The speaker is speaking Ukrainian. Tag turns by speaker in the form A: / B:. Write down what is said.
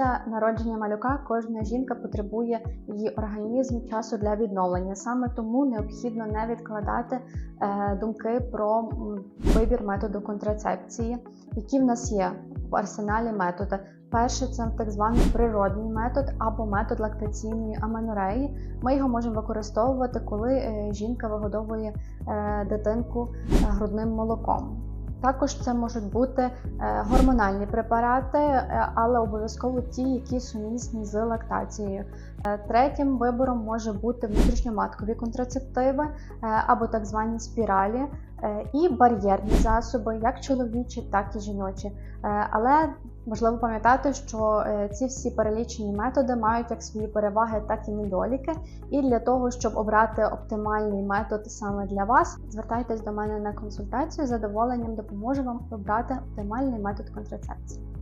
A: Після народження малюка кожна жінка потребує її організм часу для відновлення. Саме тому необхідно не відкладати е, думки про вибір методу контрацепції, які в нас є в арсеналі методи. Перший це так званий природний метод або метод лактаційної аменореї. Ми його можемо використовувати, коли е, жінка вигодовує е, дитинку грудним молоком. Також це можуть бути е, гормональні препарати, е, але обов'язково ті, які сумісні з лактацією. Е, Третім вибором може бути внутрішньоматкові контрацептиви або так звані спіралі, і бар'єрні засоби, як чоловічі, так і жіночі. Е, Але важливо пам'ятати, що е, ці всі перелічені методи мають як свої переваги, так і недоліки. І для того, щоб обрати оптимальний метод саме для вас, звертайтесь до мене на консультацію. З задоволенням допоможу вам обрати оптимальний метод контрацепції.